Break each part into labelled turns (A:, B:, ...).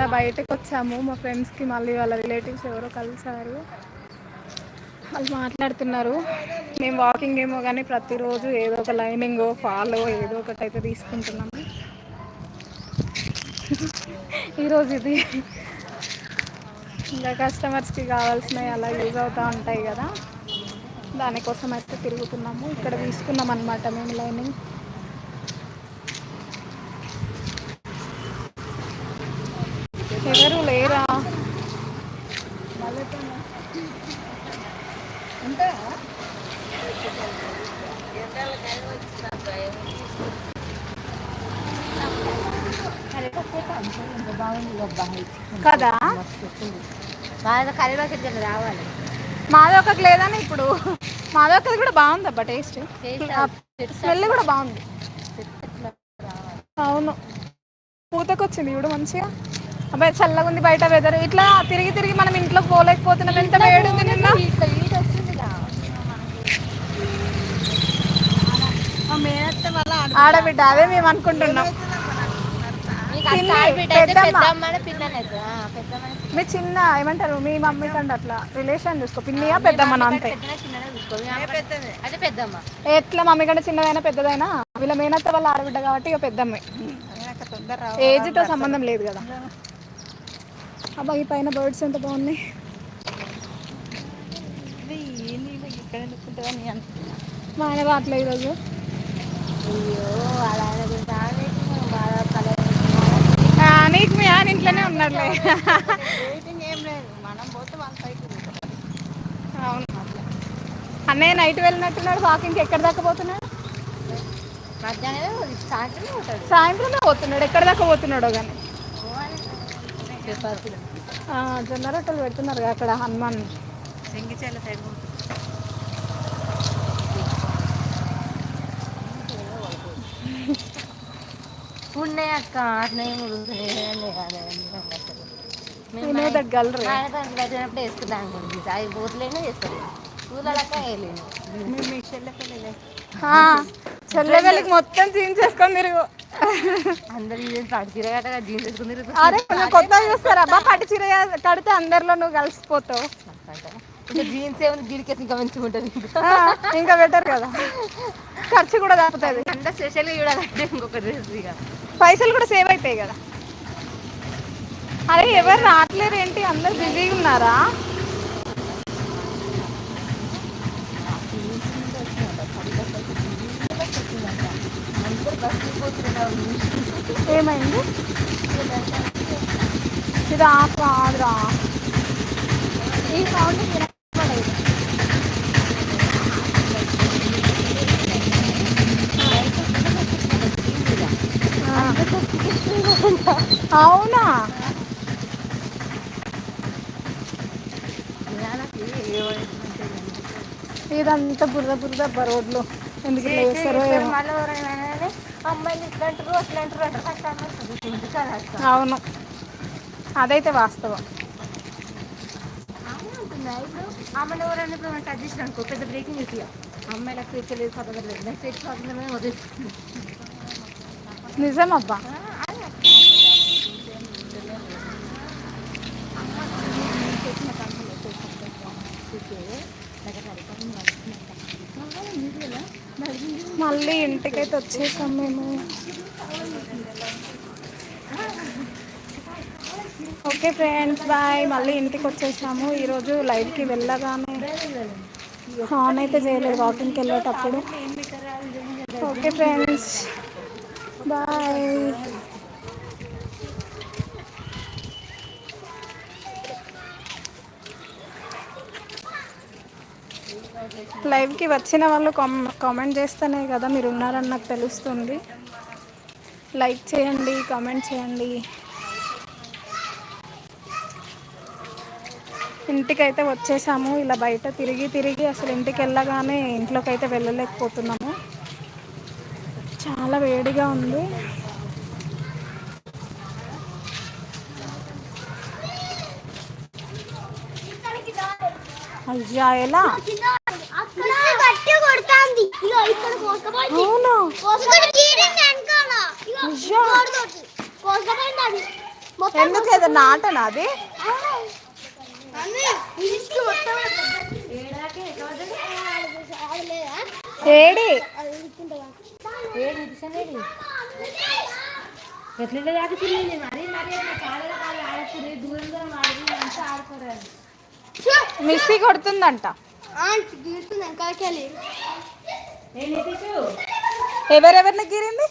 A: మళ్ళీ బయటకు వచ్చాము. మా ఫ్రెండ్స్కి మళ్ళీ వాళ్ళ రిలేటివ్స్ ఎవరో కలిసారు. వాళ్ళు మాట్లాడుతున్నారు. మేము వాకింగ్ ఏమో కానీ ప్రతిరోజు ఏదో ఒక లైనింగ్ ఫాలో ఏదో ఒకటి అయితే తీసుకుంటున్నాము. ఈరోజు ఇది. ఇంకా కస్టమర్స్కి కావాల్సినవి అలా యూజ్ అవుతూ ఉంటాయి కదా. దానికోసం అయితే తిరుగుతున్నాము. ఇక్కడ తీసుకున్నాం అనమాట మేము లైనింగ్ ఎవరు లేరా? కదా?
B: రావాలి.
A: మాదొకటి లేదని ఇప్పుడు. మాదొకటి కూడా బాగుంది అబ్బా టేస్ట్ స్మెల్ కూడా బాగుంది. అవును. పూతకొచ్చింది ఇప్పుడు మంచిగా. అబ్బాయి చల్లగా ఉంది బయట వెదర్ ఇట్లా తిరిగి తిరిగి మనం ఇంట్లో పోలేకపోతున్నాం. ఎంత వేడి ఉంది నిన్న? ఆడబిడ్డ. అదే మేము అనుకుంటున్నాం. మీ చిన్న ఏమంటారు మీ మమ్మీ కంటే అట్లా రిలేషన్ చూసుకో. పిన్నియా పెద్దమ్మ అంతే?
B: అదే పెద్దమ్మ.
A: ఎట్లా మమ్మీ కంటే చిన్నదైనా పెద్దదైనా? వీళ్ళ మేనత్త వాళ్ళ ఆడబిడ్డ కాబట్టి ఇక పెద్దమ్మే. ఏజ్తో సంబంధం లేదు కదా. అబ్బా ఈ పైన బర్డ్స్ ఎంత బాగున్నాయి. మా ఆయన రావట్లే ఈరోజు. నీకు మీ ఆయన ఇంట్లోనే ఉన్నాడులే అవును. అన్నయ్య నైట్ వెళ్ళినట్టున్నాడు వాకింగ్కి ఎక్కడ దాకా పోతున్నాడు? సాయంత్రమే పోతున్నాడు ఎక్కడ దాకా పోతున్నాడో కానీ జొన్న రొట్టెలు పెడుతున్నారు అక్కడ హనుమాన్.
B: చెంగిచెల్ల సైడ్ ఉన్నాయి అక్క
A: నేను దగ్గర
B: పెట్టినప్పుడు అనుకోండి అవి బోట్లైనా వేస్తాను పూలలక్క వేయలేను
A: చెల్లెగలికి మొత్తం జీన్స్ వేసుకొని తిరుగు. అరే కొంచెం కొత్తగా చూస్తారా? అబ్బా పట్టు చీర కడితే అందరిలో నువ్వు కలిసిపోతావు.
B: జీన్స్ ఏమైనా దీనికేసి ఇంకా మంచిగా ఉంటుంది.
A: ఇంకా బెటర్ కదా. ఖర్చు కూడా తప్పుతుంది.
B: అంత స్పెషల్గా చూడాలంటే ఇంకొక డ్రెస్ ఇక.
A: పైసలు కూడా సేవ్ అవుతాయి కదా. అరే ఎవరు రావట్లేరు ఏంటి అందరు బిజీగా ఉన్నారా? ఏమైంది? ఇది ఆఫ్ ఈ సౌండ్ వినపడలేదు. అవునా? ఇదంతా బురద బురద అబ్బా రోడ్లు. ఎందుకు వేస్తారో ఏమో.
B: అమ్మాయిలు ఇట్లా అంటారు అట్లా అంటారు అంటారు కష్టం
A: అవును. అదైతే వాస్తవం.
B: ఇప్పుడు అమ్మాయిలు ఎవరైనా ఇప్పుడు మనం చేసిన అనుకో పెద్ద బ్రేకింగ్ చేసి అమ్మాయిలకు స్వేచ్ఛలేదు స్వాతంత్రం లేదు నాకు స్వాతంత్రమే వదిలేస్తుంది
A: నిజం అబ్బా మళ్ళీ ఇంటికైతే వచ్చేసాం మేము. Okay friends bye. మళ్ళీ ఇంటికి వచ్చేసాము. ఈరోజు లైవ్కి వెళ్ళగానే ఆన్ అయితే చేయలేదు వాకింగ్కి వెళ్ళేటప్పుడు. Okay friends bye. లైవ్కి వచ్చిన వాళ్ళు కామ్ కామెంట్ చేస్తేనే కదా మీరు ఉన్నారని నాకు తెలుస్తుంది. లైక్ చేయండి కామెంట్ చేయండి. ఇంటికైతే వచ్చేసాము ఇలా బయట తిరిగి తిరిగి అసలు ఇంటికి వెళ్ళగానే ఇంట్లోకి అయితే వెళ్ళలేకపోతున్నాము. చాలా వేడిగా ఉంది. అయ్యా ఎలా
C: గట్టి కొడుతుంది ఇగో ఇక్కడ కోసపోయింది
A: అవునా
C: కోసపోయింది చీరింది వెనకాల ఇగో
A: అయ్యా
C: కోసపోయింది అది
D: ఎందుకు ఏదన్నా ఆటనా అది? ఏడి.
B: ఎట్లుంటే మరి మరి ఆడుతుంది దూరం దూరం ఆడుతుంది. అంతా ఆడుకోరాదు.
C: చూ!
D: మిస్సి కొడుతుందంట.
C: ఆంటీ
D: ఎవరెవరిని గీరింది?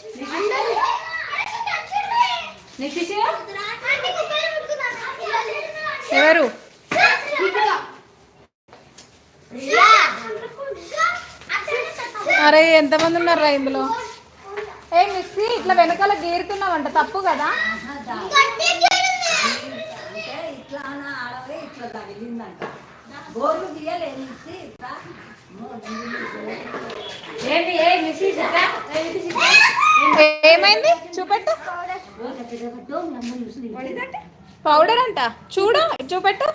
D: ఎవరు? అరే ఎంతమంది ఉన్నారా ఇందులో? ఏ మిస్సి ఇట్లా వెనకాల గీరుతున్నావంట తప్పు కదా?
E: ఇట్లా ఆడవే ఇట్లా తగిలిందంట. గోర్లు
D: ఏమైంది? చూపెట్టు. పౌడర్ అంట. చూడు చూపెట్టు.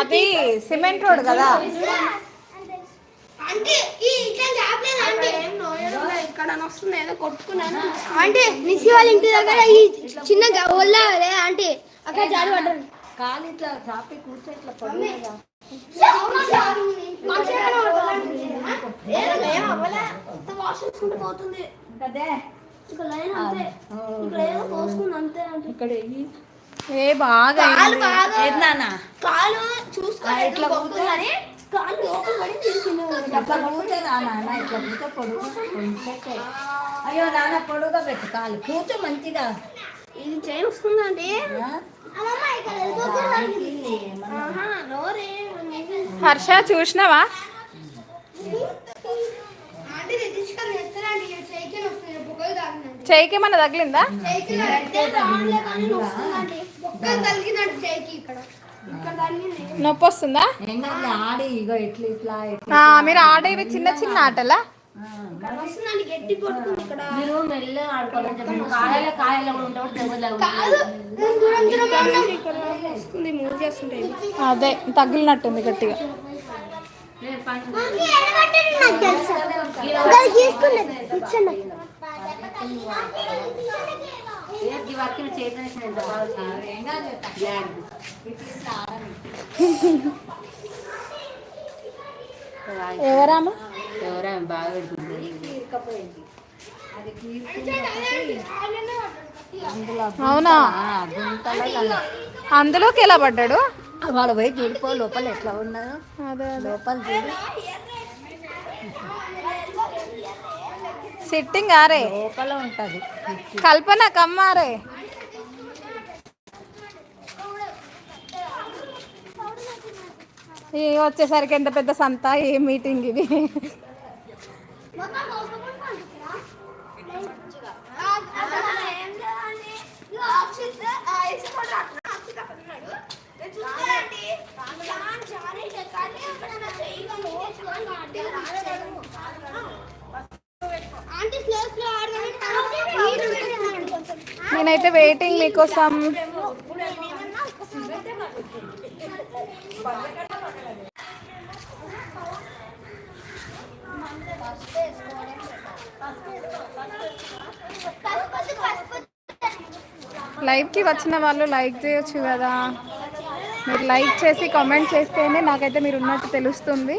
B: అది
D: సిమెంట్ రోడ్ కదా.
C: అంటే ఈ ఇట్లా చాపలేదు అంటే ఇక్కడ వస్తుంది ఏదో కొట్టుకున్నాను అంటే నిసి వాళ్ళ ఇంటి దగ్గర ఈ చిన్న ఒళ్ళ అంటే అక్కడ జారి పడ్డారు.
E: కాలు ఇట్లా చాపి కూర్చో ఇట్లా పడుగా
C: ఇక్కడ.
D: ఏ బాగా
C: కాలు బాగా
E: ఏది నాన్న?
C: కాలు చూసుకోవాలి
E: ఇట్లా
C: బొక్కులని కాలు లోపల పడి తిరిగింది
E: ఇట్లా కూర్చో నా నాన్న ఇట్లా కూర్చో పొడుగు కొంచెం అయ్యో నాన్న పొడుగా పెట్టు కాలు. కూర్చో మంచిగా.
C: ఇది చైన్
E: మన
D: హర్ష చూసినావా? చేయికి ఏమన్నా తగిలిందా? నొప్పి వస్తుందా మీరు ఆడేవి చిన్న చిన్న ఆటలా?
C: వస్తుందండి గట్టి కొట్టుకుంది ఇక్కడ.
B: మీరు ఆడుకోవాలని చెప్పండి కాయల కాయలు దెబ్బలు
C: మూవ్ చేస్తుంటాయి
D: అదే తగిలినట్టుంది గట్టిగా. ఎవరామా?
B: ఎవరా బాగా పెడుతుంది.
E: ఇరుక్కపోయింది అది కీర్తి అందులో
D: అవునా?
E: ఆ, గుంతలో దాన్ని-
D: అందులోకి ఎలా పడ్డాడు?
E: వాడు పోయి చూడిపో లోపల ఎట్లా ఉన్నారు. లోపల చూడు.
D: సిట్టింగ్ ఆరే.
E: లోపల ఉంటది.
D: కల్పన కమ్మారే వచ్చేసరికి ఎంత పెద్ద సంత ఏ మీటింగ్ ఇది. నేనైతే వెయిటింగ్ మీకోసం లైవ్కి వచ్చిన వాళ్ళు లైక్ చేయొచ్చు కదా మీరు లైక్ చేసి కామెంట్ చేస్తేనే నాకైతే మీరు ఉన్నట్టు తెలుస్తుంది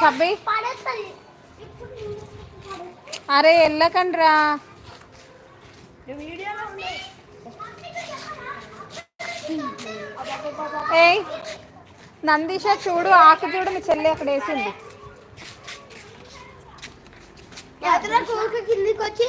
D: సబ్బి. అరే వెళ్ళకండ్రా. ఏయ్ నందీష చూడు ఆకు చూడు మీ చెల్లి అక్కడ వేసింది.
C: కిందికి వచ్చి